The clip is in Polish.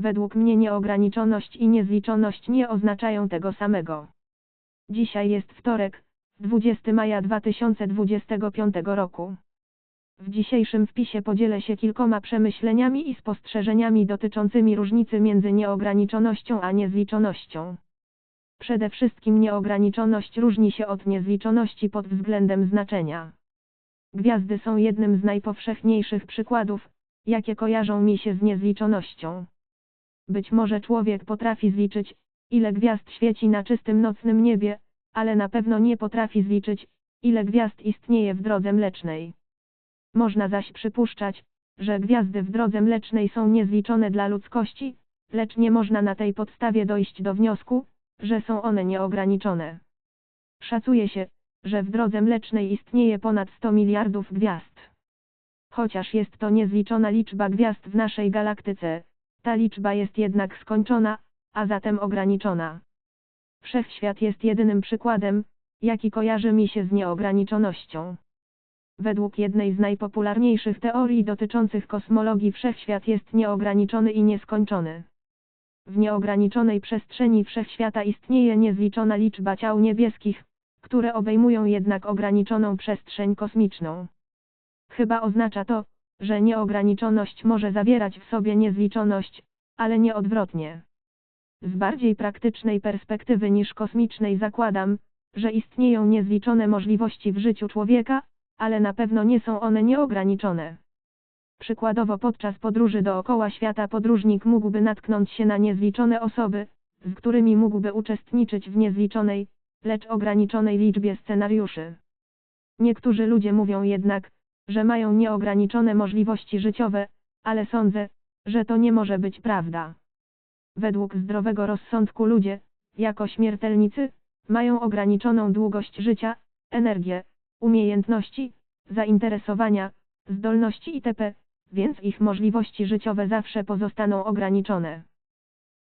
Według mnie nieograniczoność i niezliczoność nie oznaczają tego samego. Dzisiaj jest wtorek, 20 maja 2025 roku. W dzisiejszym wpisie podzielę się kilkoma przemyśleniami i spostrzeżeniami dotyczącymi różnicy między nieograniczonością a niezliczonością. Przede wszystkim nieograniczoność różni się od niezliczoności pod względem znaczenia. Gwiazdy są jednym z najpowszechniejszych przykładów, jakie kojarzą mi się z niezliczonością. Być może człowiek potrafi zliczyć, ile gwiazd świeci na czystym nocnym niebie, ale na pewno nie potrafi zliczyć, ile gwiazd istnieje w drodze mlecznej. Można zaś przypuszczać, że gwiazdy w drodze mlecznej są niezliczone dla ludzkości, lecz nie można na tej podstawie dojść do wniosku, że są one nieograniczone. Szacuje się, że w drodze mlecznej istnieje ponad 100 miliardów gwiazd. Chociaż jest to niezliczona liczba gwiazd w naszej galaktyce, ta liczba jest jednak skończona, a zatem ograniczona. Wszechświat jest jedynym przykładem, jaki kojarzy mi się z nieograniczonością. Według jednej z najpopularniejszych teorii dotyczących kosmologii wszechświat jest nieograniczony i nieskończony. W nieograniczonej przestrzeni wszechświata istnieje niezliczona liczba ciał niebieskich, które obejmują jednak ograniczoną przestrzeń kosmiczną. Chyba oznacza to, że nieograniczoność może zawierać w sobie niezliczoność, ale nie odwrotnie. Z bardziej praktycznej perspektywy niż kosmicznej zakładam, że istnieją niezliczone możliwości w życiu człowieka, ale na pewno nie są one nieograniczone. Przykładowo podczas podróży dookoła świata podróżnik mógłby natknąć się na niezliczone osoby, z którymi mógłby uczestniczyć w niezliczonej, lecz ograniczonej liczbie scenariuszy. Niektórzy ludzie mówią jednak, że mają nieograniczone możliwości życiowe, ale sądzę, że to nie może być prawda. Według zdrowego rozsądku ludzie, jako śmiertelnicy, mają ograniczoną długość życia, energię, umiejętności, zainteresowania, zdolności itp., więc ich możliwości życiowe zawsze pozostaną ograniczone.